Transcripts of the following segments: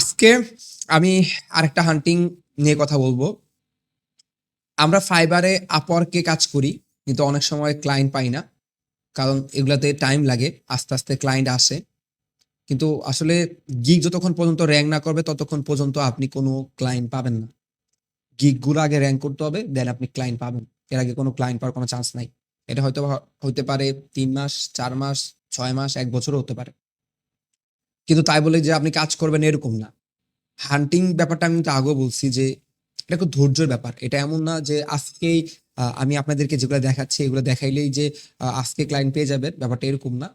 আজকে আমি আরেকটা হান্টিং নিয়ে কথা বলব। আমরা ফাইবারে আপওয়ার্কে কাজ করি, কিন্তু অনেক সময় ক্লায়েন্ট পাই না, কারণ এগুলাতে টাইম লাগে, আস্তে আস্তে ক্লায়েন্ট আসে। কিন্তু আসলে গিগ যতক্ষণ পর্যন্ত র্যাঙ্ক না করবে, ততক্ষণ পর্যন্ত আপনি কোনো ক্লায়েন্ট পাবেন না। গিগগুলো আগে র্যাঙ্ক করতে হবে দেন আপনি ক্লায়েন্ট পাবেন। এর আগে কোনো ক্লায়েন্ট পাওয়ার কোনো চান্স নাই। এটা হয়তো হতে পারে তিন মাস, চার মাস, ছয় মাস, এক বছরও হতে পারে। কিন্তু তাই বলে যে আপনি কাজ করবেন এরকম না। হান্টিং ব্যাপারটা আমি তো আগেও বলছি যে, এটা খুব ধৈর্যের ব্যাপার। এটা এমন না যে আজকেই আমি আপনাদেরকে যেগুলো দেখাচ্ছি, এগুলো দেখাইলেই যে আজকে ক্লায়েন্ট পেয়ে যাবেন, ব্যাপারটা এরকম না।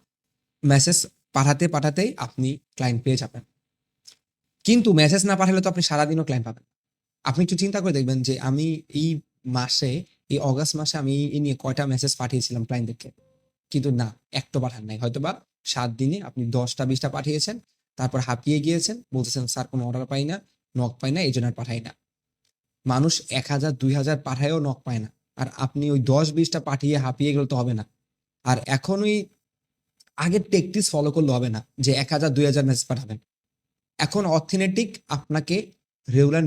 মেসেজ পাঠাতে, পাঠাতেই আপনি ক্লায়েন্ট পেয়ে যাবেন। কিন্তু মেসেজ না পাঠালে তো আপনি সারাদিনও ক্লায়েন্ট পাবেন আপনি একটু চিন্তা করে দেখবেন যে, আমি এই মাসে, এই অগাস্ট মাসে আমি এই নিয়ে কয়টা মেসেজ পাঠিয়েছিলাম ক্লায়েন্টদেরকে কিন্তু না একটা পাঠান নাই হয়তো বা সাত দিনে আপনি দশটা, বিশটা পাঠিয়েছেন, তারপর হাঁপিয়ে গিয়েছেন, বলতেছেন, স্যার, কোনো অর্ডার পাই না নক পাই না, এই জন্য আর পাঠাই না। মানুষ এক হাজার, দুই হাজার পাঠায়ও নক পায় না। আর আপনি ওই দশ, বিশটা পাঠিয়ে হাঁপিয়ে গেলে তো হবে না। আর এখন ওই আগের টেকটিস ফলো করলে হবে না, যে এক হাজার, দুই হাজার মেসেজ পাঠাবেন। এখন অথেনেটিক আপনাকে রেগুলার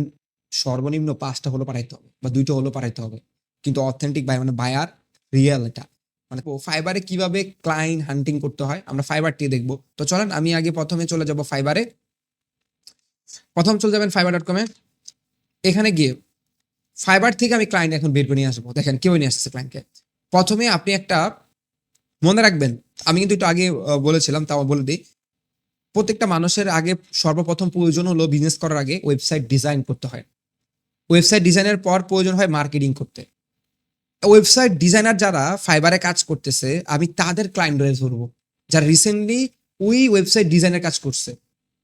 সর্বনিম্ন পাঁচটা হলো পাঠাইতে হবে, বা দুইটা হলো পাঠাইতে হবে। কিন্তু অথেন্টিক বাই মানে বায়ার রিয়েল এটা। মানে ফাইবারে কীভাবে ক্লায়েন্ট হান্টিং করতে হয়, আমরা ফাইবারটি দেখব। তো চলেন, আমি আগে প্রথমে চলে যাব ফাইবারে প্রথম চলে যাবেন ফাইবার ডট কমে এখানে গিয়ে ফাইবার থেকে আমি ক্লায়েন্ট এখন বের করে নিয়ে আসব। দেখেন, কেউ নিয়ে আসছে ক্লায়েন্টকে প্রথমে আপনি একটা, মনে রাখবেন, আমি কিন্তু একটু আগে বলেছিলাম, তাও বলে দিই। প্রত্যেকটা মানুষের আগে সর্বপ্রথম প্রয়োজন হলো বিজনেস করার আগে ওয়েবসাইট ডিজাইন করতে হয়। ওয়েবসাইট ডিজাইনের পর প্রয়োজন হয় মার্কেটিং করতে। ওয়েবসাইট ডিজাইনার যারা ফাইবারে কাজ করতেছে, আমি তাদের ক্লায়েন্ট ধরবো। যারা রিসেন্টলি ওই ওয়েবসাইট ডিজাইনের কাজ করছে,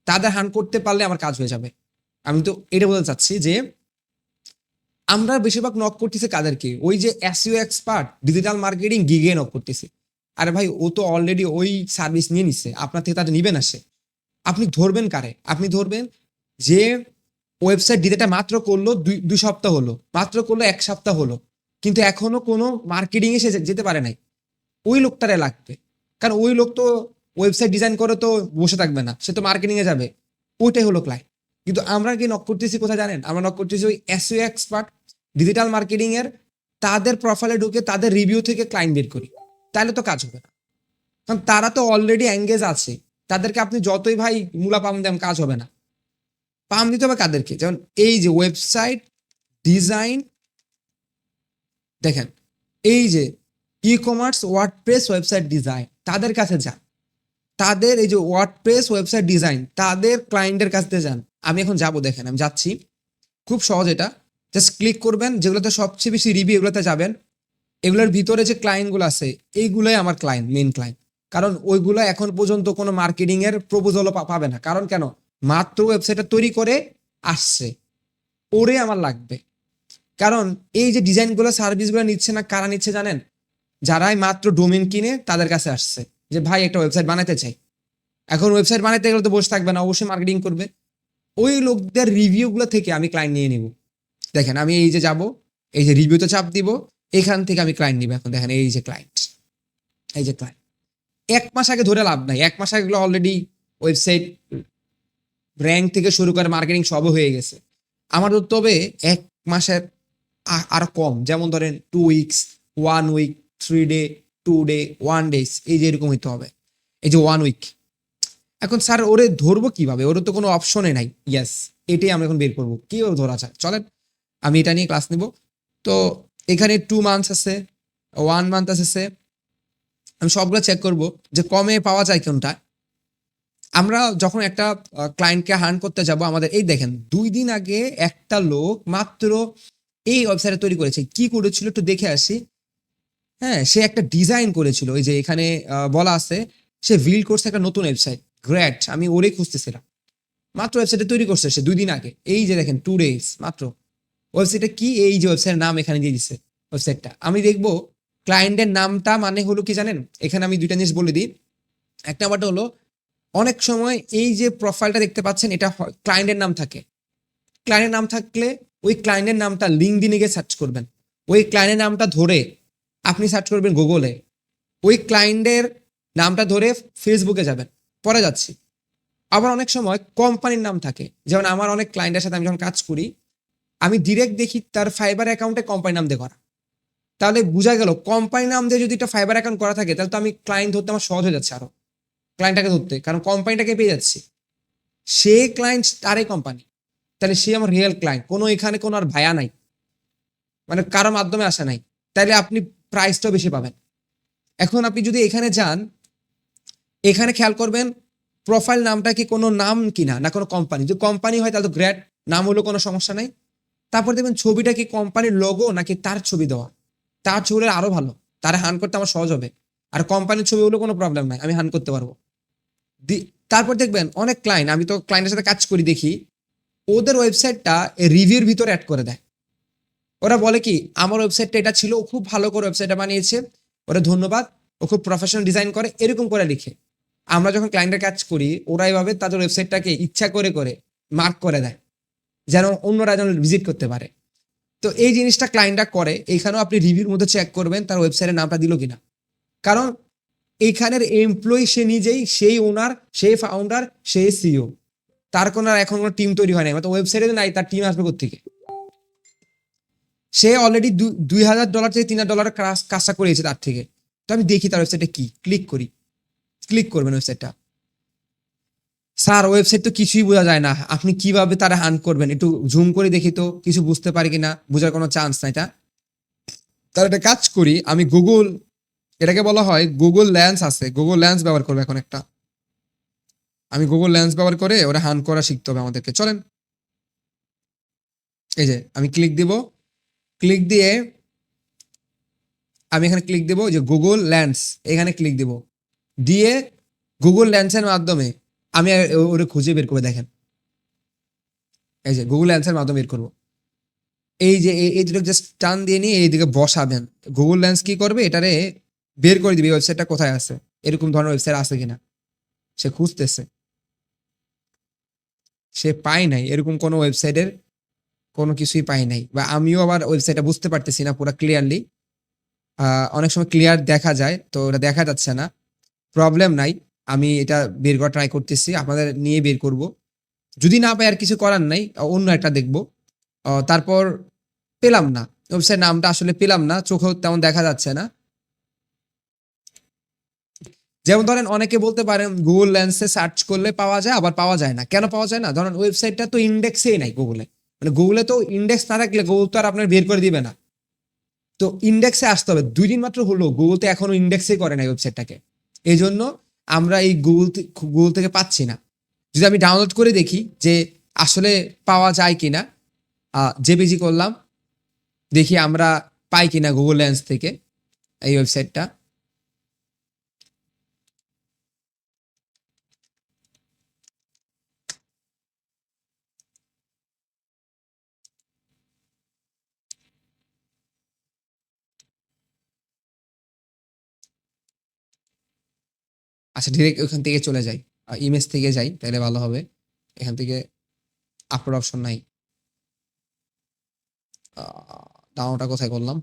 তাদের হান করতে পারলে আমার কাজ হয়ে যাবে। আমি তো এটা বলতে চাচ্ছি যে, আমরা বেশিরভাগ নক করতেছি কাদেরকে। ওই যে এসইও এক্সপার্ট ডিজিটাল মার্কেটিং গিগে নক করতেছি। আরে ভাই, ও তো অলরেডি ওই সার্ভিস নিয়ে নিচ্ছে আপনার থেকে তাদের নিবেন আসে আপনি ধরবেন কারে? আপনি ধরবেন যে ওয়েবসাইট ডিজাইনটা মাত্র করল দুই দুই সপ্তাহ হলো, মাত্র করল এক সপ্তাহ হলো। কিন্তু এখনও কোনো মার্কেটিং এ সে যেতে পারে নাই। ওই লোকটারে লাগবে। কারণ ওই লোক তো ওয়েবসাইট ডিজাইন করে তো বসে থাকবে না, সে তো মার্কেটিং এ যাবে। ওইটাই হলো ক্লায়েন্ট কিন্তু আমরা কি নক করতেছি কোথায় জানেন? আমরা নক করতেছি ওই এসইও এক্সপার্ট ডিজিটাল মার্কেটিং এর তাদের প্রোফাইলে ঢুকে তাদের রিভিউ থেকে ক্লায়েন্ট বের করি। তাহলে তো কাজ হবে না। কারণ তারা তো অলরেডি এঙ্গেজ আছে। তাদেরকে আপনি যতই ভাই মূলা পাম দেন, কাজ হবে না। পাম দিতে হবে কাদেরকে? যেমন এই যে ওয়েবসাইট ডিজাইন দেখেন, এই যে e commerce WordPress website design তাদের কাছে যান। তাদের এই যে ওয়ার্ডপ্রেস ওয়েবসাইট ডিজাইন তাদের ক্লায়েন্টের কাছে যান। আমি এখন যাব, দেখেন, আমি যাচ্ছি। খুব সহজ এটা। জাস্ট ক্লিক করবেন, যেগুলোতে সবচেয়ে বেশি রিভিউ এগুলোতে যাবেন। এগুলোর ভিতরে যে ক্লায়েন্টগুলো আছে, এইগুলোই আমার ক্লায়েন্ট মেন ক্লায়েন্ট কারণ ওইগুলো এখন পর্যন্ত কোনো মার্কেটিংয়ের প্রপোজালও পাবে না। কারণ কেন? মাত্র ওয়েবসাইটটা তৈরি করে আসছে। ওরে আমার লাগবে। কারণ এই যে ডিজাইনগুলো, সার্ভিসগুলো নিচ্ছে না, কারা নিচ্ছে জানেন? যারাই মাত্র ডোমেন কিনে তাদের কাছে আসছে যে, ভাই, একটা ওয়েবসাইট বানাতে চাই। এখন ওয়েবসাইট বানাতে গেলে তো বসে থাকবে না, অবশ্যই মার্কেটিং করবে। ওই লোকদের রিভিউগুলো থেকে আমি ক্লায়েন্ট নিয়ে নিব। দেখেন, আমি এই যে যাব, এই যে রিভিউতে চাপ দিব, এখান থেকে আমি ক্লায়েন্ট নিব। এখন দেখেন, এই যে ক্লায়েন্ট এই যে ক্লায়েন্ট এক মাস আগে ধরে লাভ নাই। এক মাস আগে অলরেডি ওয়েবসাইট র্যাঙ্ক থেকে শুরু করে মার্কেটিং সবও হয়ে গেছে। আমার তবে এক মাসের আরও কম। যেমন ধরেন two weeks one week three day two day one days এই যে এরকম হইতে হবে। এই যে ওয়ান উইক এখন স্যার, ওরে ধরবো কীভাবে? ওর তো কোনো অপশনে নাই। ইয়েস এটাই আমরা এখন বের করব। কীভাবে ধরা যায়? চলেন, আমি এটা নিয়ে ক্লাস নিব। তো এখানে টু মান্থস আছে ওয়ান মান্থ আছে আমি সবগুলো চেক করব যে কমে পাওয়া যায় কোনটা। আমরা যখন একটা ক্লায়েন্টকে হার্ন করতে যাব, আমাদের, এই দেখেন, দুই দিন আগে একটা লোক মাত্র এই ওয়েবসাইটে তৈরি করেছে। কি করেছিল একটু দেখে আসি। হ্যাঁ সে একটা ডিজাইন করেছিল। ওই যে এখানে বলা আছে, সে বিল করছে একটা নতুন ওয়েবসাইট গ্রেট আমি ওরে খুঁজতেছিলাম। মাত্র ওয়েবসাইটে তৈরি করছে সে দুই দিন আগে। এই যে দেখেন টু ডেজ মাত্র। ওয়েবসাইটে কি এই যে ওয়েবসাইটের নাম এখানে দিয়ে দিচ্ছে ওয়েবসাইটটা আমি দেখব ক্লায়েন্টের নামটা মানে হলো কি জানেন? এখানে আমি দুইটা জিনিস বলে দিই। এক নাম্বারটা হলো, অনেক সময় এই যে প্রোফাইলটা দেখতে পাচ্ছেন, এটা ক্লায়েন্টের নাম থাকে। ক্লায়েন্টের নাম থাকলে ওই ক্লায়েন্টের নামটা লিঙ্ক দিনে গিয়ে সার্চ করবেন। ওই ক্লায়েন্টের নামটা ধরে আপনি সার্চ করবেন গুগলে ওই ক্লায়েন্টের নামটা ধরে ফেসবুকে যাবেন। পরে যাচ্ছি। আবার অনেক সময় কোম্পানির নাম থাকে। যেমন আমার অনেক ক্লায়েন্টের সাথে আমি যখন কাজ করি, আমি ডিরেক্ট দেখি তার ফাইবার অ্যাকাউন্টে কোম্পানির নাম দিয়ে করা তাহলে বোঝা গেল কোম্পানির নাম দিয়ে যদি একটা ফাইবার অ্যাকাউন্ট করা থাকে, তাহলে তো আমি ক্লায়েন্ট ধরতে আমার সহজ হয়ে যাচ্ছে আরও ক্লায়েন্টটাকে ধরতে। কারণ কোম্পানিটাকে পেয়ে যাচ্ছি। সে ক্লায়েন্ট তারই কোম্পানি তাহলে সে আমার রিয়েল ক্লায়েন্ট কোনো এখানে কোনো আর ভায়া নাই। মানে কারও মাধ্যমে আসা নাই। তাহলে আপনি প্রাইসটাও বেশি পাবেন। এখন আপনি যদি এখানে যান, এখানে খেয়াল করবেন প্রোফাইল নামটা কি কোনো নাম কিনা, না কোনো কোম্পানি যদি কোম্পানি হয়, তাহলে তো গ্রেট নাম হলো কোনো সমস্যা নাই। তারপর দেখবেন ছবিটা কি কোম্পানির লোগো নাকি তার ছবি দেওয়া? তার ছবি হলে আরও ভালো। তার হান করতে আমার সহজ হবে। আর কোম্পানির ছবি হলে কোনো প্রবলেম নাই, আমি হান করতে পারব। তারপর দেখবেন অনেক ক্লায়েন্ট আমি তো ক্লায়েন্টের সাথে কাজ করি, দেখি। ওদের ওয়েবসাইটটা রিভিউর ভিতরে অ্যাড করে দেয়। ওরা বলে কি, আমার ওয়েবসাইটটা, এটা ছিল, ও খুব ভালো করে ওয়েবসাইটটা বানিয়েছে। ওরা ধন্যবাদ, ও খুব প্রফেশনাল ডিজাইন করে, এরকম করে লিখে। আমরা যখন ক্লায়েন্টের কাজ করি, ওরা এভাবে তাদের ওয়েবসাইটটাকে ইচ্ছা করে করে মার্ক করে দেয়। যেন অন্যরা যেন ভিজিট করতে পারে। তো এই জিনিসটা ক্লায়েন্টরা করে, এইখানেও আপনি রিভিউর মধ্যে চেক করবেন, তার ওয়েবসাইটের নামটা দিল কিনা। কারণ, এইখানের এমপ্লয়ি সে নিজেই, সেই ওনার সেই ফাউন্ডার সেই সিও তার কোনো এখন কোনো টিম তৈরি হয় নাই। মানে ওয়েবসাইটে নাই, তার টিম আসবে থেকে সে অলরেডি দুই হাজার ডলার থেকে তিন হাজার ডলার কাজটা করেছে তার থেকে। তো আমি দেখি তার ওয়েবসাইটে কি ক্লিক করি। ক্লিক করবেন ওয়েবসাইটটা স্যার ওয়েবসাইট তো কিছুই বোঝা যায় না। আপনি কীভাবে তারা হান করবেন? একটু জুম করে দেখি তো, কিছু বুঝতে পারি কিনা? বোঝার কোনো চান্স নাই তা তার একটা কাজ করি, আমি গুগল এটাকে বলা হয় গুগল ল্যান্স আছে। গুগল ল্যান্স ব্যবহার করব এখন একটা। আমি গুগল ল্যান্স ব্যবহার করে ওরা হান করা শিখতে হবে আমাদেরকে। চলেন। এই যে, আমি ক্লিক দিব। ক্লিক দিয়ে আমি এখানে ক্লিক দেবো যে গুগল ল্যান্স এখানে ক্লিক দিব। দিয়ে গুগল ল্যান্সের মাধ্যমে আমি ওরে খুঁজে বের করে দেখেন। এই যে গুগল ল্যান্সের মাধ্যমে বের করব। এই যে, এই- এই দুটো জাস্ট টান দিয়ে নিয়ে এইদিকে বসাবেন। গুগল ল্যান্স কি করবে? এটারে বের করে দিবে। ওয়েবসাইটটা কোথায় আছে? এরকম ধরনের ওয়েবসাইট আছে কিনা? সে খুঁজতেছে। সে পায় নাই। এরকম কোনো ওয়েবসাইটের কোনো কিছুই পাই নাই। বা আমিও আবার ওয়েবসাইটটা বুঝতে পারতেছি না পুরো ক্লিয়ারলি অনেক সময় ক্লিয়ার দেখা যায়, তো ওটা দেখা যাচ্ছে না। প্রবলেম নাই, আমি এটা বের করা ট্রাই করতেছি, আপনাদের নিয়ে বের করব। যদি না পাই আর কিছু করার নাই, অন্য একটা দেখব। তারপর পেলাম না। ওয়েবসাইট নামটা আসলে পেলাম না, চোখেও তেমন দেখা যাচ্ছে না। যেমন ধরেন অনেকে বলতে পারেন গুগল লেন্সে সার্চ করলে পাওয়া যায়, আবার পাওয়া যায় না। কেন পাওয়া যায় না? ধরেন ওয়েবসাইটটা তো ইন্ডেক্সেই নাই গুগলে মানে গুগলে তো ইন্ডেক্স না থাকলে গুগল তো আর আপনার বের করে দিবে না। তো ইন্ডেক্সে আসতে হবে। দুই দিন মাত্র হলো গুগল তো এখনও ইন্ডেক্সে করে নাই ওয়েবসাইটটাকে এই জন্য আমরা এই গুগল গুগল থেকে পাচ্ছি না। যদি আমি ডাউনলোড করে দেখি যে আসলে পাওয়া যায় কিনা জেপিজি করলাম, দেখি আমরা পাই কিনা গুগল লেন্স থেকে এই ওয়েবসাইটটা আচ্ছা ডিরেক্ট ওখান থেকে চলে যাই। ইমেজ থেকে যাই তাহলে ভালো হবে। এখান থেকে আপলোড অপশন নাই। ডাউনটা কোথায় করলাম?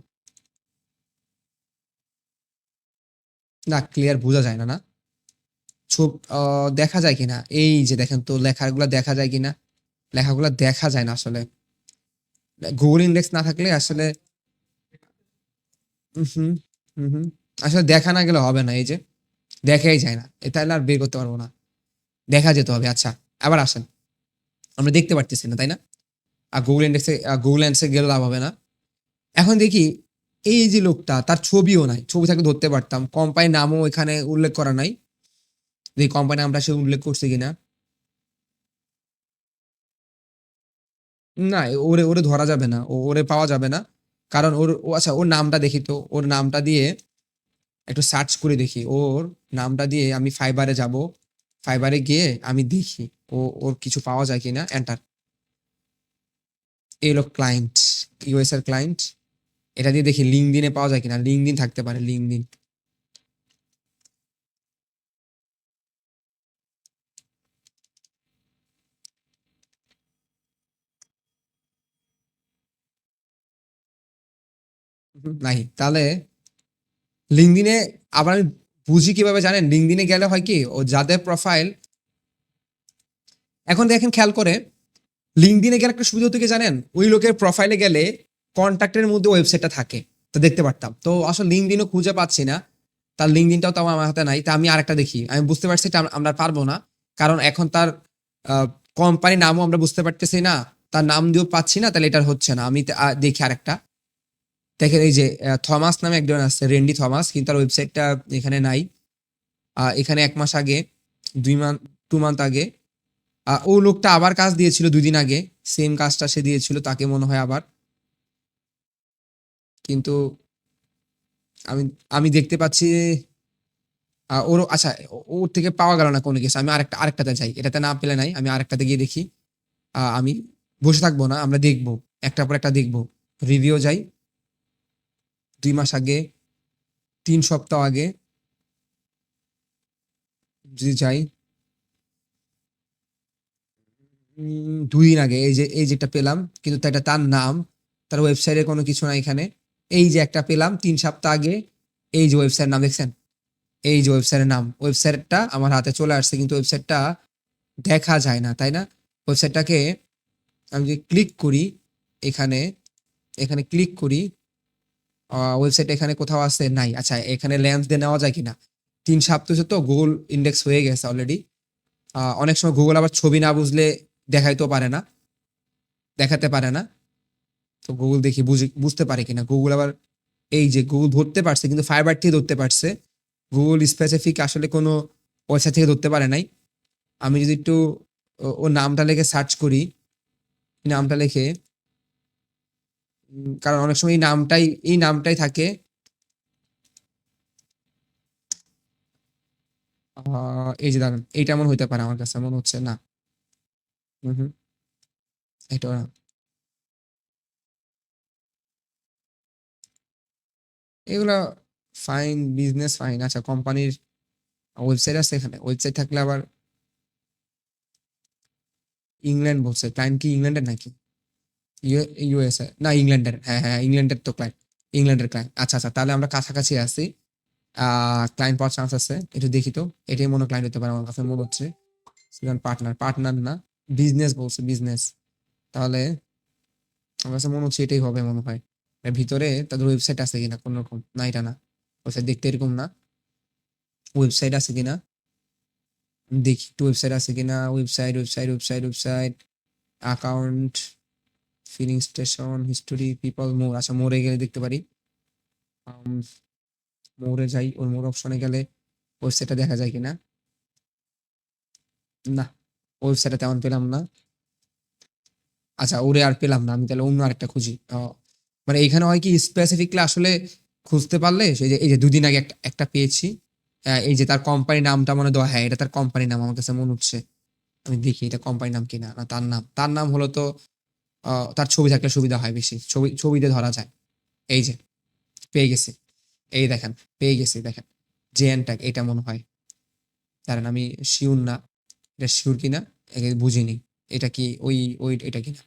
না ক্লিয়ার বোঝা যায় না না? ছব দেখা যায় কিনা? এই যে দেখেন তো, লেখাগুলো দেখা যায় কিনা? লেখাগুলো দেখা যায় না আসলে। গুগল ইন্ডেক্স না থাকলে আসলে হুম হুম হুম। আসলে দেখা না গেলে হবে না, এই যে। দেখাই যায় না। এ তাহলে আর বের করতে পারব না। দেখা যেতে হবে আচ্ছা আবার আসেন। আমরা দেখতে পারতেছি না, তাই না? আর গুগল ইন্ডেক্সে গুগল ল্যান্ডসে গেলে লাভ হবে না। এখন দেখি, এই যে লোকটা, তার ছবিও নাই। ছবি থাকলে ধরতে পারতাম। কোম্পানির নামও এখানে উল্লেখ করা নাই। যে কোম্পানি নামটা সে উল্লেখ করছে কিনা। না, ওরে ওরে ধরা যাবে না। ওরে পাওয়া যাবে না। কারণ ওর আচ্ছা ওর নামটা দেখি তো। ওর নামটা দিয়ে একটু সার্চ করে দেখি। ওর নামটা দিয়ে আমি ফাইবারে যাব। ফাইবারে গিয়ে আমি দেখি ও, ওর কিছু পাওয়া যায় কিনা। এন্টার এলো ক্লায়েন্ট ইউএস এর ক্লায়েন্ট এটা দিয়ে দেখি লিঙ্ক দিনে পাওয়া যায় কিনা। লিঙ্ক দিন থাকতে পারে লিঙ্ক দিন নাই তাহলে লিঙ্কডিনে আবার আমি বুঝি কীভাবে জানেন? লিঙ্কডিনে গেলে হয় কি? ও যাদের প্রোফাইল এখন দেখেন খেয়াল করে লিঙ্কডিনে গেলে একটা সুবিধা থেকে জানেন? ওই লোকের প্রোফাইলে গেলে কন্ট্যাক্টের মধ্যে ওয়েবসাইটটা থাকে। তো দেখতে পারতাম। তো আসলে লিঙ্কডিনও খুঁজে পাচ্ছি না। তার লিঙ্কডিনটাও তো আমার হাতে নাই। তা আমি আরেকটা দেখি। আমি বুঝতে পারছি এটা আমরা পারব না। কারণ এখন তার কোম্পানির নামও আমরা বুঝতে পারতেছি না। তার নাম দিয়েও পাচ্ছি না, তাহলে এটা হচ্ছে না। আমি দেখি আরেকটা। দেখেন এই যে থমাস নামে একজন আছে, রেন্ডি থমাস, কিন্তু তার ওয়েবসাইটটা এখানে নাই। এখানে এক মাস আগে, দুই মান্থ টু মান্থ আগে ও লোকটা আবার কাজ দিয়েছিল দুই দিন আগে সেম কাজটা সে দিয়েছিল, তাকে মনে হয় আবার। কিন্তু আমি আমি দেখতে পাচ্ছি ওর আচ্ছা ওর থেকে পাওয়া গেল না কোনো কিছু। আমি আরেকটা, আরেকটাতে যাই। এটাতে না পেলে নাই, আমি আরেকটাতে গিয়ে দেখি। আমি বসে থাকব না, আমরা দেখব একটা পর একটা দেখব। রিভিউ যাই। দুই মাস আগে, তিন সপ্তাহ আগে যদি যাই দুই দিন আগে এই যে, এই যেটা পেলাম, কিন্তু এটা তার নাম, তার ওয়েবসাইটে কোনো কিছু না এখানে। এই যে একটা পেলাম তিন সপ্তাহ আগে, এই যে ওয়েবসাইট নাম দেখছেন? এই যে ওয়েবসাইটের নাম ওয়েবসাইটটা আমার হাতে চলে আসছে, কিন্তু ওয়েবসাইটটা দেখা যায় না, তাই না? ওয়েবসাইটটাকে আমি যদি ক্লিক করি, এখানে এখানে ক্লিক করি ওয়েবসাইট এখানে কোথাও আছে নাই। আচ্ছা এখানে লেন্স দিয়ে নেওয়া যায় কিনা? তিন সপ্তাহ তো গুগল ইন্ডেক্স হয়ে গেছে অলরেডি অনেক সময় গুগল আবার ছবি না বুঝলে দেখাইতেও পারে না, দেখাতে পারে না। তো গুগল দেখি বুঝি, বুঝতে পারে কিনা? গুগল আবার এই যে গুগল ধরতে পারছে, কিন্তু ফাইবার থেকে ধরতে পারছে। গুগল স্পেসিফিক আসলে কোনো ওয়েবসাইট থেকে ধরতে পারে নাই। আমি যদি একটু, ও- নামটা লেখে সার্চ করি। নামটা লিখে কারণ অনেক সময় এই নামটাই এই নামটাই থাকে। এই যে দাঁড়ান, এইটা এমন হইতে পারে আমার কাছে, মনে হচ্ছে, না। হুম হুম। এটা। এগুলা ফাইন, বিজনেস ফাইন। আচ্ছা কোম্পানির ওয়েবসাইট আছে এখানে। ওয়েবসাইট থাকলে আবার ইংল্যান্ড বলছে। ক্লায়েন্ট কি ইংল্যান্ডের নাকি? ইউএসএ না, ইংল্যান্ডের। হ্যাঁ হ্যাঁ ইংল্যান্ডের তো ক্লায়েন্ট ইংল্যান্ডের ক্লায়েন্ট আচ্ছা আচ্ছা তাহলে আমরা কাছাকাছি আছি ক্লায়েন্ট পাওয়ার চান্স আছে, একটু দেখি তো। এটাই মনে ক্লায়েন্ট হতে পারে আমার কাছে, মনে হচ্ছে। পার্টনার পার্টনার না বিজনেস বলছে বিজনেস তাহলে আমার কাছে মনে হচ্ছে এটাই হবে মনে হয়। ভিতরে তাদের ওয়েবসাইট আছে কিনা, কোন রকম, না, এটা না। ওয়েবসাইট দেখতে এরকম না। ওয়েবসাইট আছে কিনা? দেখি, একটু ওয়েবসাইট আছে কিনা? Website website website website account filling station history people more আচ্ছা মোরে গেলে দেখতে পারি। মোরে যাই, ওর মোর অপশনে গেলে ওয়েবসাইটটা দেখা যায় কিনা? না ওয়েবসাইটে তেমন পেলাম না। আচ্ছা ওরে আর পেলাম না, আমি তাহলে অন্য আরেকটা খুঁজি। মানে এখানে হয় কি স্পেসিফিকলি আসলে খুঁজতে পারলে, সেই যে, এই যে, দুদিন আগে একটা একটা পেয়েছি। এই যে, তার কোম্পানির নামটা মনে দেওয়া হ্যাঁ এটা তার কোম্পানির নাম, আমার কাছে মনে হচ্ছে। আমি দেখি, এটা কোম্পানির নাম কিনা, না, তার নাম তার নাম হলো তো তার ছবি থাকলে সুবিধা হয় বেশি। ছবি, ছবিতে ধরা যায়। এই যে, পেয়ে গেছি। এই দেখেন, পেয়ে গেছি, দেখেন। জেএন ট্যাগ এটা মনে হয়। কারণ আমি শিউর না। এটা শিউর কিনা? বুঝিনি। এটা কি ওই ওই, এটা কিনা?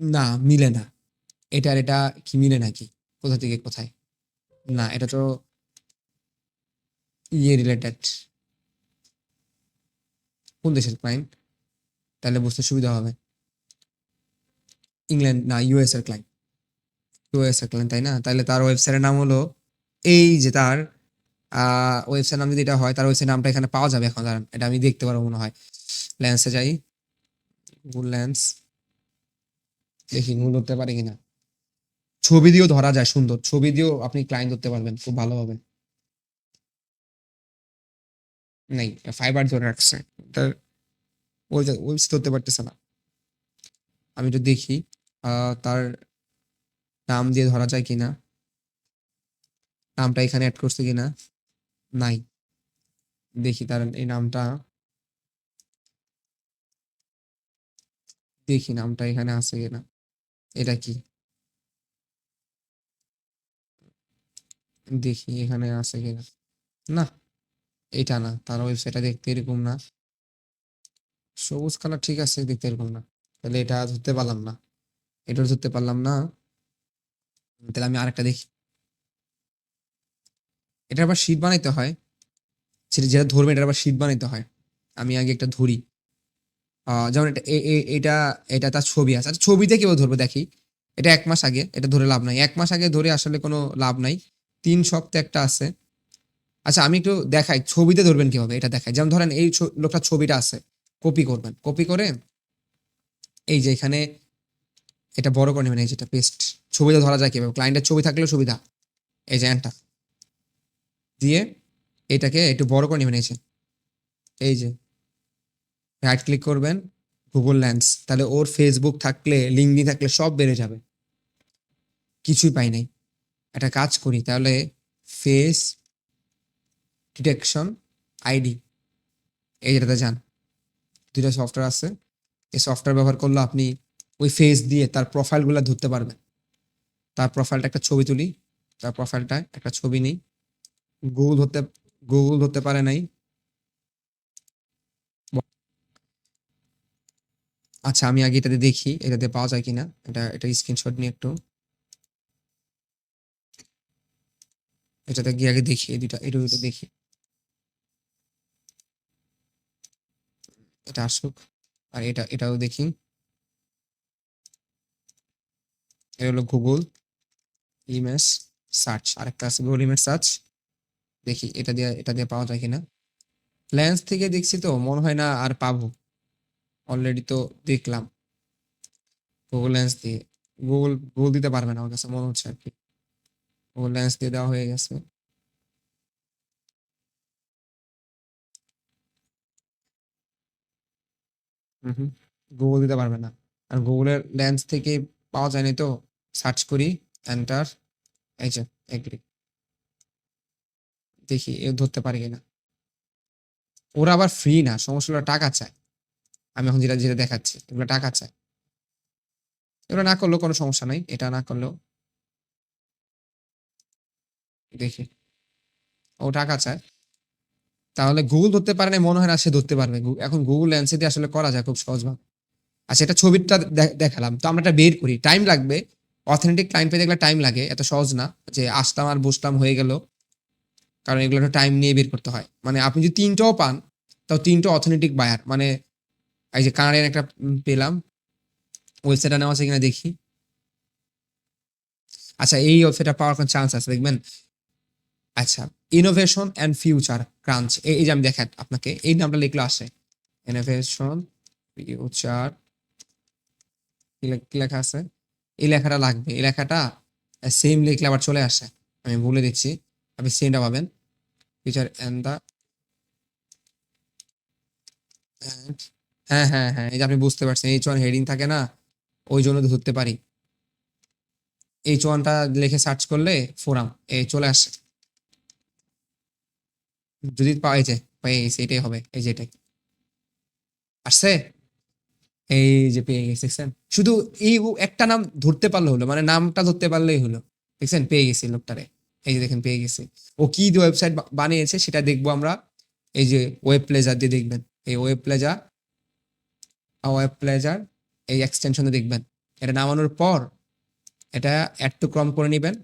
না, মিলে না। এটার এটা কি মিলে নাকি? কোথা থেকে, কোথায়? না, এটা তো ইয়ে রিলেটেড কোন দেশের ক্লায়েন্ট তাহলে বুঝতে সুবিধা হবে। ইংল্যান্ড না ইউএস এর ক্লায়েন্ট ইউএস এর ক্লায়েন্ট তাই না? তাহলে তার ওয়েবসাইটের নাম হলো এই যে তার ওয়েবসাইট নাম যদি এটা হয়, তার ওয়েবসাইট নামটা এখানে পাওয়া যাবে এখন। এটা আমি দেখতে পারব মনে হয়। ল্যান্সে যাই। গুগল ল্যান্স দেখি গুগল ধরতে পারি কিনা। ছবি দিয়েও ধরা যায়, সুন্দর। ছবি দিয়েও আপনি ক্লায়েন্ট ধরতে পারবেন, খুব ভালো হবে। নেই ফাইবার ধরে রাখছে। তার ওয়েবসাইট ধরতে পারতেছে না। আমি একটু দেখি। তার নাম দিয়ে ধরা যায় কিনা? নামটা এখানে অ্যাড করছে কিনা? নাই। দেখি তার এই নামটা। দেখি নামটা এখানে আছে কিনা। এটা কি? দেখি এখানে আছে কিনা। না, এটা না। তার ওয়েবসাইটটা দেখতে এরকম না। সবুজ কালার ঠিক আছে, দেখতে এরকম না। তাহলে এটা ধরতে পারলাম না। এটা ধরতে পারলাম না। তাহলে আমি আরেকটা দেখি। এটা আবার শীট বানাইতে হয়। সেটা যেটা ধরবে এটা আবার শীট বানাইতে হয়। আমি আগে একটা ধরি। যেমন এটা এটা এটা তার ছবি আছে। আচ্ছা ছবিতে কেউ ধরবে দেখি? এটা এক মাস আগে, এটা ধরে লাভ নাই। এক মাস আগে ধরে আসলে কোনো লাভ নাই। তিন সপ্তাহ একটা আছে। আচ্ছা আমি একটু দেখাই, ছবিতে ধরবেন কীভাবে এটা দেখাই? যেমন ধরেন এই লোকটার ছবিটা আছে। কপি করবেন। কপি করে, এই যে এখানে এটা বড় করে নেবেন, এই যেটা পেস্ট ছবিতে ধরা যায় কীভাবে? ক্লায়েন্টের ছবি থাকলেও সুবিধা। এই যে এন্টার দিয়ে এটাকে একটু বড় করে নেবেন, এই যে। এই যে। রাইট ক্লিক করবেন গুগল ল্যান্স তাহলে ওর ফেসবুক থাকলে লিঙ্কডি থাকলে সব বেড়ে যাবে। কিছুই পাই নাই। একটা কাজ করি, তাহলে ফেস ডিটেকশন আইডি এই যেটাতে যান। দুইটা সফটওয়্যার আছে। এই সফটওয়্যার ব্যবহার করলে আপনি ওই ফেস দিয়ে তার প্রোফাইলগুলো ধরতে পারবেন তার প্রোফাইলটা একটা ছবি তুলি, তার প্রোফাইলটা একটা ছবি নেই। গুগল ধরতে গুগল ধরতে পারে নাই। আচ্ছা আমি আগে এটাতে দেখি, এটাতে পাওয়া যায় কিনা? এটা এটা স্ক্রিনশট নিয়ে একটু। এটাতে গিয়ে আগে দেখি, এই দুটা এটা দুটো দেখি। এটা আসুক, আর এটা, এটাও দেখি। এটা হলো গুগল ইমেজ সার্চ আরেকটা আছে গুগল ইমেজ সার্চ দেখি, এটা দিয়ে এটা দিয়ে পাওয়া যায় কিনা। লেন্স থেকে দেখছি তো, মনে হয় না আর পাবো। অলরেডি তো দেখলাম। গুগল লেন্স দিয়ে। গুগল গুগল দিতে পারবে না আমার কাছে, মনে হচ্ছে আর কি। গুগল লেন্স দিয়ে দেওয়া হয়ে গেছে। গুগল দিতে পারবে না। আর গুগলের লেন্স থেকে পাওয়া যায়নি তো? সার্চ করি এন্টার এই যে এগ্রি দেখি, এ ধরতে পারি কিনা। ওরা আবার ফ্রি না সমস্যা টাকা চায়। আমি এখন যেটা যেটা দেখাচ্ছি, এগুলো টাকা চায়। এগুলো না করলেও কোনো সমস্যা নাই, এটা না করলেও। দেখি, ও টাকা চায়। তাহলে গুগল ধরতে পারে না মনে হয় না সে ধরতে পারবে। এখন গুগল দিয়ে আসলে করা যায় খুব সহজভাবে। আচ্ছা এটা ছবিটা দেখালাম। তো আমরা এটা বের করি। টাইম লাগবে। অথেন্টিক ক্লায়েন্ট পেতে গেলে টাইম লাগে। এত সহজ না যে আসলাম আর বসলাম হয়ে গেল। কারণ এগুলো টাইম নিয়ে বের করতে হয়। মানে আপনি যদি তিনটাও পান, তাও তিনটা অথেন্টিক বায়ার মানে এই যে কানাডিয়ান একটা পেলাম। ওয়েবসাইটটা নেওয়া আছে কিনা দেখি। আচ্ছা এই ওয়েবসাইটটা পাওয়ার কোনো চান্স আছে, দেখবেন? আচ্ছা ইনোভেশন অ্যান্ড ফিউচার ক্রাঞ্চ এই এই যে আমি দেখান আপনাকে। এই নামটা লিখলে আসে। ইনোভেশন ফিউচার কি লেখা আছে? এই লেখাটা লাগবে। এই লেখাটা সেম লিখলে আবার চলে আসে। আমি বলে দিচ্ছি। আপনি সেমটা পাবেন। ফিউচার অ্যান্ড দা হ্যাঁ হ্যাঁ হ্যাঁ এই যে আপনি বুঝতে পারছেন এইচ ওয়ান হেডিং থাকে না, ওই জন্য ধরতে পারি। এইচ ওয়ানটা লিখে সার্চ করলে ফোরাম এই চলে আসে। যদি পাওয়া যায় এটাই হবে, এই যে এটাই। আসছে? এই যে পেয়ে গেছে, দেখছেন? শুধু এই একটা নাম ধরতে পারলে হলো মানে নামটা ধরতে পারলেই হলো। দেখছেন? পেয়ে গেছি লোকটারে। এই যে দেখেন, পেয়ে গেছে। ও কি ওয়েবসাইট বানিয়েছে সেটা দেখব আমরা। এই যে ওয়েব প্লেজার দিয়ে দেখবেন। এই ওয়েব প্লেজার ওয়েব প্লেজার এই এক্সটেনশনে দেখবেন। এটা নামানোর পর এটা অ্যাড টু ক্রম করে নেবেন।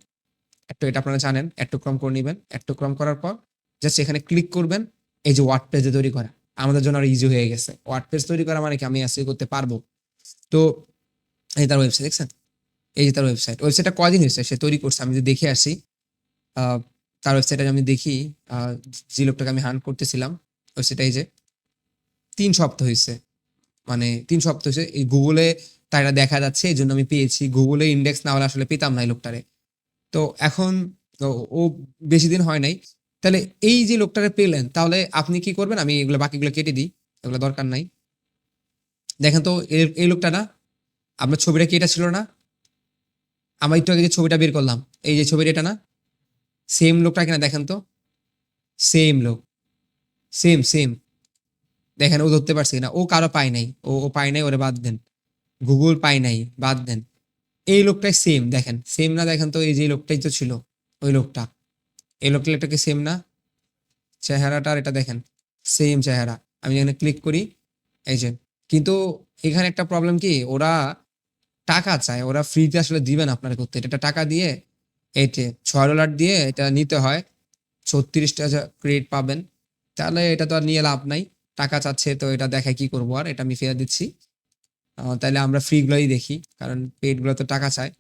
একটু এটা আপনারা জানেন। অ্যাড টু ক্রম করে নেবেন। অ্যাড টু ক্রম করার পর জাস্ট এখানে ক্লিক করবেন। এই যে ওয়ার্ড পেজে তৈরি করা। আমাদের জন্য আরও ইজি হয়ে গেছে। ওয়ার্ড পেজ তৈরি করা মানে কি? আমি এসিও করতে পারব। তো এই তার ওয়েবসাইট দেখছেন? এই যে তার ওয়েবসাইট ওয়েবসাইটটা কয়দিন হয়েছে? সে তৈরি করছে, আমি যদি দেখে আসি তার ওয়েবসাইটে আমি দেখি যে লোকটাকে আমি হান্ট করতেছিলাম ওয়েবসাইটটা এই যে তিন সপ্তাহ হয়েছে। মানে তিন সপ্তাহ হয়েছে, এই গুগলে তার দেখা যাচ্ছে, এই জন্য আমি পেয়েছি। গুগলে ইন্ডেক্স না হলে আসলে পেতাম না এই লোকটারে। তো এখন ও বেশি দিন হয় নাই। তাহলে এই যে লোকটারে পেলেন, তাহলে আপনি কি করবেন? আমি এগুলো, বাকিগুলো কেটে দিই, এগুলো দরকার নাই। দেখেন তো, এই লোকটা না, আপনার ছবিটা কি এটা ছিল না? আমার একটু আগে যে ছবিটা বের করলাম, এই যে ছবিটা এটা না সেম লোকটা কিনা দেখেন তো সেম লোক সেম সেম দেখেন, ও ধরতে পারছে না ও কারও পায় নাই, ও ও পায় নাই, ওরে বাদ দেন। গুগল পায় নাই, বাদ দেন। এই লোকটাই সেম দেখেন সেম না দেখেন তো, এই যে লোকটাই তো ছিল, ওই লোকটা। এই লোকটা লোকটাকে সেম না? চেহারাটা আর এটা দেখেন সেম চেহারা। আমি এখানে ক্লিক করি, এই যে, কিন্তু এখানে একটা প্রবলেম কি? ওরা টাকা চায়, ওরা ফ্রিতে আসলে দিবে না আপনার করতে। এটা টাকা দিয়ে এতে ছয় ডলার দিয়ে এটা নিতে হয়, ছত্রিশটা ক্রেডিট পাবেন। তাহলে এটা তো আর নিয়ে লাভ নাই, টাকা চাচ্ছে তো এটা দেখায় কি করব আর, এটা আমি ফেরত দিচ্ছি। তাহলে আমরা ফ্রিগুলোই দেখি, কারণ পেডগুলো তো টাকা চায়।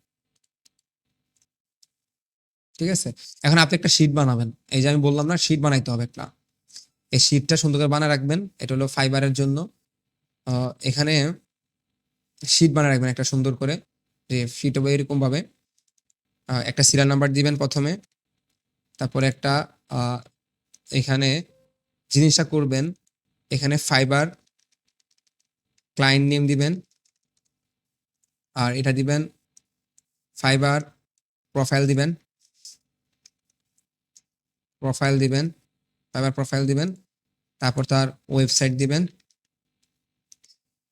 ঠিক আছে? এখন আপনি একটা শিট বানাবেন। এই যে আমি বললাম না শিট বানাইতে হবে একটা। এই শিটটা সুন্দর করে বানায় রাখবেন। এটা হলো ফাইবারের জন্য। এখানে শিট বানায় রাখবেন একটা সুন্দর করে। যে শিট হবে এরকম ভাবে। একটা সিরিয়াল নাম্বার দিবেন প্রথমে। তারপরে একটা এখানে জিনিসটা করবেন। এখানে ফাইবার ক্লায়েন্ট নেম দিবেন। আর এটা দিবেন ফাইবার প্রোফাইল দিবেন। প্রোফাইল দিবেন ফাইবার প্রোফাইল দিবেন, তারপর তার ওয়েবসাইট দিবেন,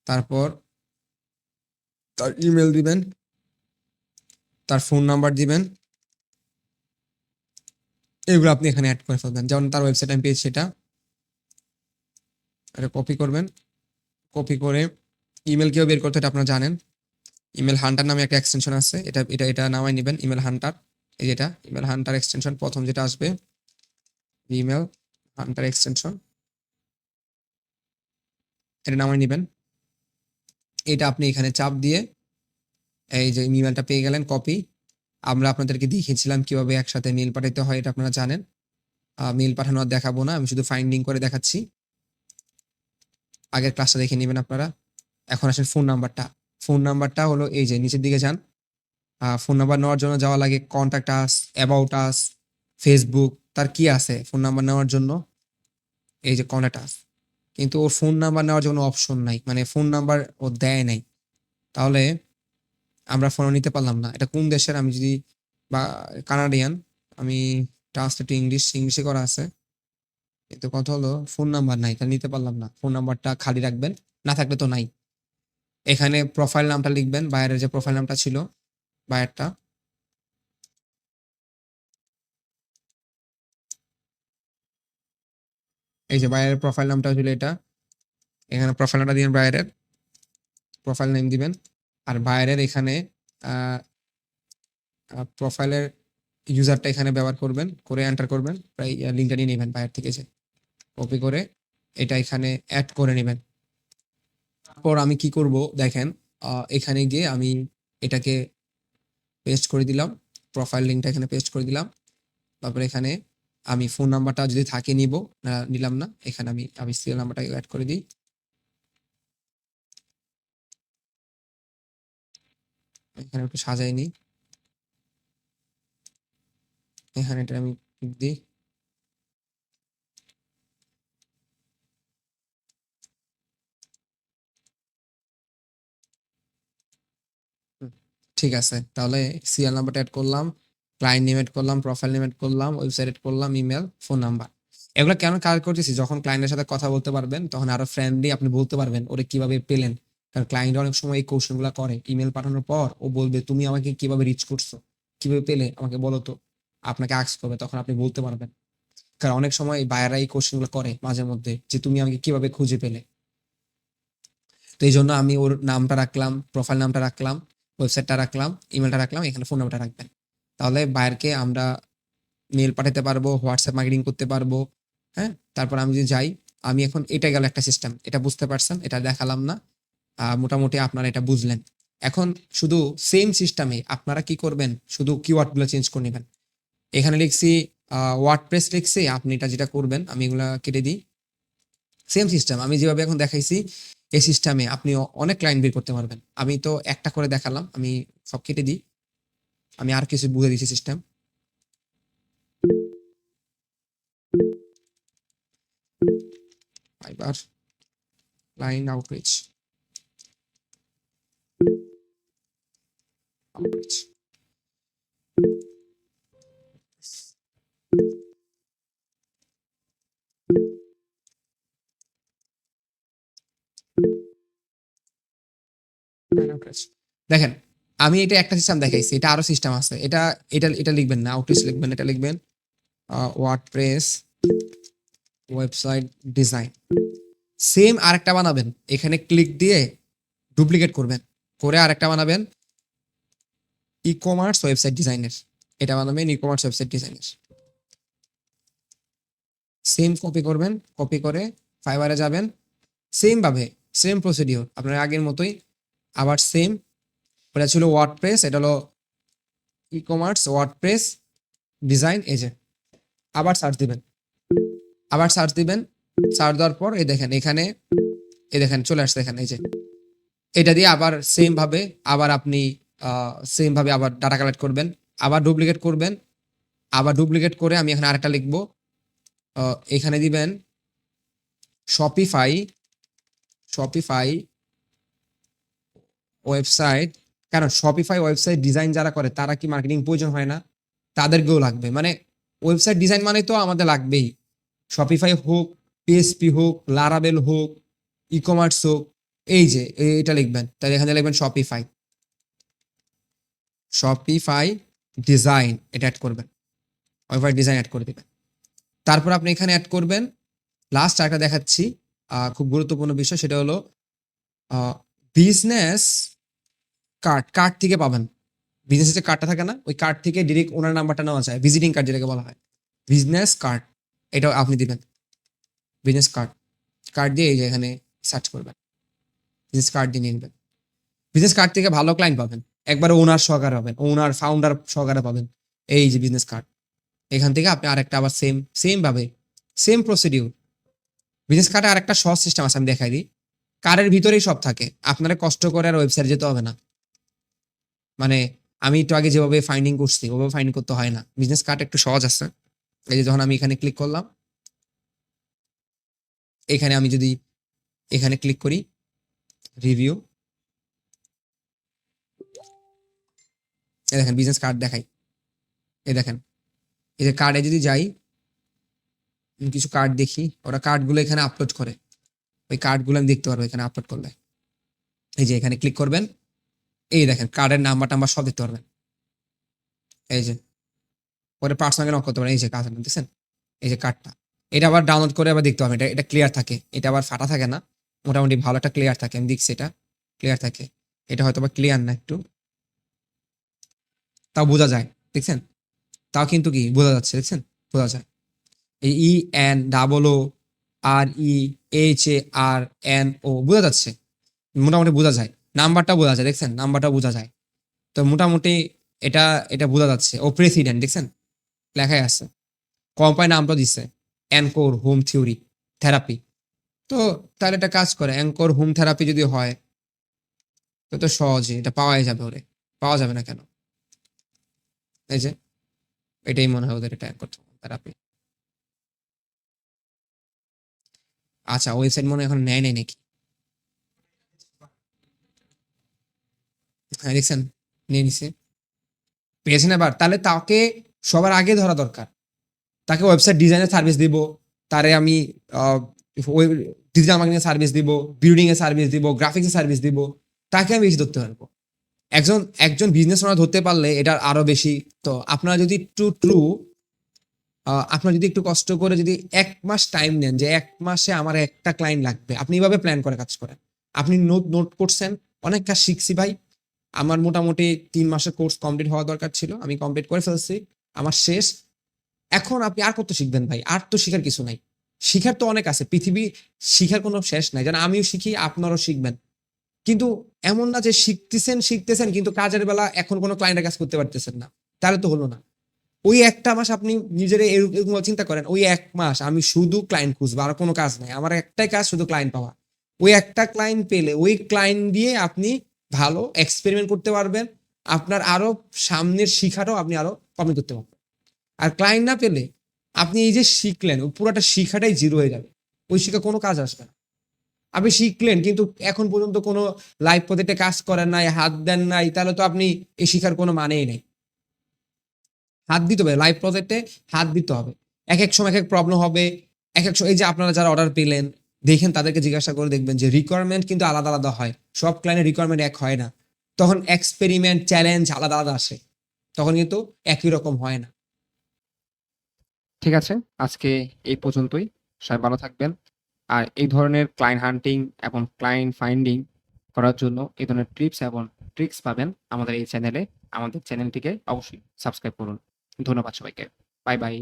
তারপর তার ইমেল দিবেন, তার ফোন নাম্বার দিবেন। এগুলো আপনি এখানে অ্যাড করে ফেলবেন। যেমন তার ওয়েবসাইট আমি পেয়েছি সেটা। এটা কপি করবেন। কপি করে ইমেল কেউ বের করতে এটা আপনারা জানেন। ইমেল হান্টার নামে একটা এক্সটেনশন আছে। এটা এটা এটা নামাই নেবেন। ইমেল হান্টার এই যেটা ইমেল হান্টার এক্সটেনশন প্রথম যেটা আসবে। ইমেল হান্টার এক্সটেনশন এটা নামাই নেবেন। এটা আপনি এখানে চাপ দিয়ে এই যে ইমেলটা পেয়ে গেলেন কপি আমরা আপনাদেরকে দেখিয়েছিলাম কীভাবে একসাথে মেল পাঠাতে হয়, এটা আপনারা জানেন। মেল পাঠানো আর দেখাবো না, আমি শুধু ফাইন্ডিং করে দেখাচ্ছি। আগের ক্লাসটা দেখে নেবেন আপনারা। এখন আসেন ফোন নাম্বারটা ফোন নাম্বারটা হলো এই যে নিচের দিকে যান। ফোন নাম্বার নেওয়ার জন্য যাওয়া লাগে contact us about us Facebook তার কি আছে ফোন নাম্বার নেওয়ার জন্য? এই যে কন্ট্যাক্ট আস কিন্তু ওর ফোন নাম্বার নেওয়ার জন্য অপশন নাই। মানে ফোন নাম্বার ও দেয় নাই। তাহলে আমরা ফোনও নিতে পারলাম না। এটা কোন দেশের? আমি যদি বা কানাডিয়ান আমি ট্রান্সলেট ইংলিশ ইংলিশে করা আছে। কিন্তু কথা হলো ফোন নাম্বার নাই, তাহলে নিতে পারলাম না। ফোন নাম্বারটা খালি রাখবেন, না থাকলে তো নাই। এখানে প্রোফাইল নামটা লিখবেন, বাইরের যে প্রোফাইল নামটা ছিল বায়ারটা এই যে বাইরের প্রোফাইল নামটা ছিল এটা। এখানে প্রোফাইল নামটা দিবেন বাইরের। প্রোফাইল নেম দিবেন। আর বাইরের এখানে প্রোফাইলের ইউজারটা এখানে ব্যবহার করবেন, করে এন্টার করবেন, প্রায় লিঙ্কটা নিয়ে নেবেন বাইরে থেকে যে। কপি করে এটা এখানে অ্যাড করে নেবেন। তারপর আমি কি করব দেখেন এখানে গিয়ে আমি এটাকে পেস্ট করে দিলাম প্রোফাইল লিঙ্কটা এখানে পেস্ট করে দিলাম। তারপরে এখানে আমি ফোন নাম্বারটা যদি থাকে নিব নিলাম না, এখানে আমি আমি সিরিয়াল নাম্বারটা অ্যাড করে দিই। এখানে একটু সাজাই নিই। এখানে এটা আমি দিই। ঠিক আছে, তাহলে সিরিয়াল নাম্বারটা অ্যাড করলাম। ক্লায়েন্ট অ্যাড করলাম প্রোফাইল অ্যাড করলাম ওয়েবসাইট করলাম ইমেল ফোন নাম্বার এগুলো কেন কাজ করতেছি? যখন ক্লায়েন্টের সাথে কথা বলতে পারবেন, তখন আরও ফ্রেন্ডলি আপনি বলতে পারবেন, ওরে, কীভাবে পেলেন? কারণ ক্লায়েন্ট অনেক সময় এই কোশ্চেনগুলা করে। ইমেল পাঠানোর পর ও বলবে, তুমি আমাকে কীভাবে রিচ করছ? কীভাবে পেলে? আমাকে বলো তো। আপনাকে আক্স করবে, তখন আপনি বলতে পারবেন। কারণ অনেক সময় বায়ারা এই কোশ্চেনগুলো করে মাঝে মধ্যে, যে, তুমি আমাকে কীভাবে খুঁজে পেলে? তো এই জন্য আমি ওর নামটা রাখলাম প্রোফাইল নামটা রাখলাম ওয়েবসাইটটা রাখলাম ইমেলটা রাখলাম, এখানে ফোন নাম্বারটা রাখবেন। তাহলে বায়ারকে আমরা মেল পাঠাতে পারব হোয়াটসঅ্যাপ মার্কেটিং করতে পারব হ্যাঁ? তারপর আমি যদি যাই, আমি এখন এটা গেল একটা সিস্টেম এটা বুঝতে পারছেন? এটা দেখালাম না। মোটামুটি আপনারা এটা বুঝলেন। এখন শুধু সেম সিস্টেমে আপনারা কি করবেন? শুধু কিওয়ার্ডগুলো চেঞ্জ করে নেবেন। এখানে লিখছি ওয়ার্ড প্রেস লিখছি, আপনি এটা যেটা করবেন, আমি এগুলো কেটে দিই। সেম সিস্টেম আমি যেভাবে এখন দেখাইছি, এই সিস্টেমে আপনি অনেক লাইন বের করতে পারবেন। আমি তো একটা করে দেখালাম, আমি সব কেটে দিই। আমি আর কিছু বুঝে দিচ্ছি system Fiverr line outreach outreach দেখেন আমি এটা একটা সিস্টেম দেখাইছি, এটা আরও সিস্টেম আছে। এটা এটা এটা লিখবেন না আউটরিচ লিখবেন, এটা লিখবেন ওয়ার্ডপ্রেস ওয়েবসাইট ডিজাইন সেম আরেকটা বানাবেন, এখানে ক্লিক দিয়ে ডুপ্লিকেট করবেন, করে আরেকটা বানাবেন ই কমার্স ওয়েবসাইট ডিজাইনের এটা বানাবেন ই কমার্স ওয়েবসাইট ডিজাইনের সেম কপি করবেন কপি করে ফাইবারে যাবেন। সেমভাবে সেম প্রসিডিওর আপনার আগের মতোই, আবার সেম ওটা ছিল ওয়ার্ড প্রেস এটা হলো e commerce WordPress design এই যে। আবার সার্চ দিবেন। আবার সার্চ দিবেন। সার্চ দেওয়ার পর এই দেখেন, এখানে, এই দেখেন, চলে আসছে এখানে, এই যে। এটা দিয়ে আবার সেম ভাবে, আবার আপনি সেম ভাবে আবার ডাটা কালেক্ট করবেন, আবার ডুপ্লিকেট করবেন, আবার ডুপ্লিকেট করে আমি এখানে আরেকটা লিখব। এখানে দিবেন শপিফাই শপিফাই ওয়েবসাইট কারণ শপিফাই ওয়েবসাইট ডিজাইন যারা করে, তারা কি মার্কেটিং প্রয়োজন হয় না? তাদেরকেও লাগবে। মানে ওয়েবসাইট ডিজাইন মানে তো আমাদের লাগবেই। শপিফাই হোক পিএসপি হোক লারাবেল হোক ই কমার্স হোক, এই যে এটা লিখবেন। তাহলে এখানে লিখবেন শপিফাই শপিফাই ডিজাইন এটা অ্যাড করবেন। ওয়েবসাইট ডিজাইন অ্যাড করে দেবেন। তারপর আপনি এখানে অ্যাড করবেন। লাস্ট একটা দেখাচ্ছি। খুব গুরুত্বপূর্ণ বিষয়, সেটা হলো বিজনেস কার্ড কার্ড থেকে পাবেন। বিজনেসের যে কার্ডটা থাকে না, ওই কার্ড থেকে ডিরেক্ট ওনার নাম্বারটা নেওয়া যায় ভিজিটিং কার্ড যেটাকে বলা হয়। বিজনেস কার্ড এটাও আপনি দিবেন। বিজনেস কার্ড কার্ড দিয়ে এই যে এখানে সার্চ করবেন। বিজনেস কার্ড দিয়ে নিয়ে বিজনেস কার্ড থেকে ভালো ক্লায়েন্ট পাবেন। একবার ওনার সহকারে পাবেন ওনার ফাউন্ডার সহকারে পাবেন এই যে বিজনেস কার্ড এখান থেকে আপনি আরেকটা আবার সেম সেম ভাবে সেম প্রসিডিউর বিজনেস কার্ডে আরেকটা সহজ সিস্টেম আছে, আমি দেখাই দিই। কার্ডের ভিতরেই সব থাকে। আপনারা কষ্ট করে আর ওয়েবসাইট যেতে হবে না। মানে আমি একটু আগে যেভাবে ফাইন্ডিং করছি, ওভাবে ফাইন্ড করতে হয় না। বিজনেস কার্ড একটু সহজ আছে। এই যে যখন আমি এখানে ক্লিক করলাম, এখানে আমি যদি এখানে ক্লিক করি রিভিউ দেখেন বিজনেস কার্ড দেখাই। এই দেখেন, এই যে কার্ডে যদি যাই কিছু কার্ড দেখি, ওরা কার্ডগুলো এখানে আপলোড করে। ওই কার্ডগুলো আমি দেখতে পারব এখানে আপলোড করলে। এই যে এখানে ক্লিক করবেন এই দেখেন কার্ডের নাম্বার টাম্বার সব দিতে পারবেন। এই যে, পরে পার্সোনাল নক করতে পারেন। এই যে কাজ দেখছেন? এই যে কার্ডটা এটা আবার ডাউনলোড করে আবার দেখতে পাবেন। এটা এটা ক্লিয়ার থাকে। এটা আবার ফাটা থাকে না। মোটামুটি ভালো একটা ক্লিয়ার থাকে। আমি দেখছি এটা ক্লিয়ার থাকে। এটা হয়তো বা ক্লিয়ার না একটু। তাও বোঝা যায়, দেখছেন? তাও কিন্তু কি, বোঝা যাচ্ছে, দেখছেন? বোঝা যায়। এই E N double O R E H A R N O বোঝা যাচ্ছে? মোটামুটি বোঝা যায়। নাম্বারটা বোঝা যায়, দেখছেন? নাম্বারটা বোঝা যায়। তো মোটামুটি এটা এটা বোঝা যাচ্ছে। ও প্রেসিডেন্ট দেখছেন? লেখাই আছে। কোম্পানি নামটা দিচ্ছে অ্যানকোর হোম থিওরি থেরাপি তো তাহলে এটা কাজ করে অ্যাঙ্কর হোম থেরাপি যদি হয়, তো তো সহজে এটা পাওয়াই যাবে ওরে। পাওয়া যাবে না কেন? এই যে, এটাই মনে হয় ওদের এটা অ্যাঙ্কর থেরাপি আচ্ছা ওয়েবসাইট মনে হয় এখন নেয় নেই নাকি? দেখছেন নিয়ে নিছে। পেয়েছেন এবার তাহলে তাকে সবার আগে ধরা দরকার। তাকে ওয়েবসাইট ডিজাইনের সার্ভিস দিব, তারে আমি ডিজিটাল মার্কেটিং সার্ভিস দিব বিল্ডিং এর সার্ভিস দিব গ্রাফিক্স এর সার্ভিস দিব, তাকে আমি বেশি ধরতে পারব। একজন একজন বিজনেস ওনার ধরতে পারলে এটা আরও বেশি, তো আপনারা যদি একটু ট্রু আপনারা যদি একটু কষ্ট করে যদি এক মাস টাইম নেন, যে এক মাসে আমার একটা ক্লায়েন্ট লাগবে, আপনি এইভাবে প্ল্যান করে কাজ করেন। আপনি নোট নোট করছেন, অনেক কাজ শিখছি ভাই। আমার মোটামুটি তিন মাসের কোর্স কমপ্লিট হওয়া দরকার ছিল, আমি কমপ্লিট করে ফেলছি, আমার শেষ। এখন আপনি আর কত শিখবেন ভাই? আর তো শিখার কিছু নাই। শিখার তো অনেক আছে, পৃথিবী শিখার কোনো শেষ নাই। যেন আমিও শিখি, আপনারাও শিখবেন। কিন্তু এমন না যে শিখতেছেন শিখতেছেন, কিন্তু কাজের বেলা এখন কোনো ক্লায়েন্টের কাজ করতে পারতেছেন না। তাহলে তো হলো না। ওই একটা মাস আপনি নিজের এরকম চিন্তা করেন, ওই এক মাস আমি শুধু ক্লায়েন্ট খুঁজবো, আর কোনো কাজ নাই। আমার একটাই কাজ শুধু ক্লায়েন্ট পাওয়া। ওই একটা ক্লায়েন্ট পেলে, ওই ক্লায়েন্ট দিয়ে আপনি ভালো এক্সপেরিমেন্ট করতে পারবেন। আপনার আরও সামনের শিখাটাও আপনি আরও কমপ্লিট করতে পারবেন। আর ক্লায়েন্ট না পেলে আপনি এই যে শিখলেন ওই পুরোটা শিখাটাই জিরো হয়ে যাবে। ওই শিখা কোনো কাজ আসবে না। আপনি শিখলেন, কিন্তু এখন পর্যন্ত কোনো লাইভ প্রজেক্টে কাজ করেন নাই, হাত দেন নাই, তাহলে তো আপনি এই শিখার কোনো মানেই নেই। হাত দিতে হবে লাইভ প্রজেক্টে হাত দিতে হবে। এক এক সময় এক এক প্রবলেম হবে, এক এক সময় এই যে আপনারা যারা অর্ডার পেলেন দেখেন তাদেরকে জিজ্ঞাসা করে দেখবেন যে রিকোয়ারমেন্ট কিন্তু আলাদা আলাদা হয়। সব ক্লায়েন্টের রিকোয়ারমেন্ট এক হয় না। তখন এক্সপেরিমেন্ট চ্যালেঞ্জ আলাদা আলাদা আসে। তখন কিন্তু একই রকম হয় না। ঠিক আছে, আজকে এই পর্যন্তই। সবাই ভালো থাকবেন। আর এই ধরনের ক্লায়েন্ট হান্টিং এবং ক্লায়েন্ট ফাইন্ডিং করার জন্য এই ধরনের টিপস এবং ট্রিক্স পাবেন আমাদের এই চ্যানেলে আমাদের চ্যানেলটিকে অবশ্যই সাবস্ক্রাইব করুন। ধন্যবাদ সবাইকে। Bye bye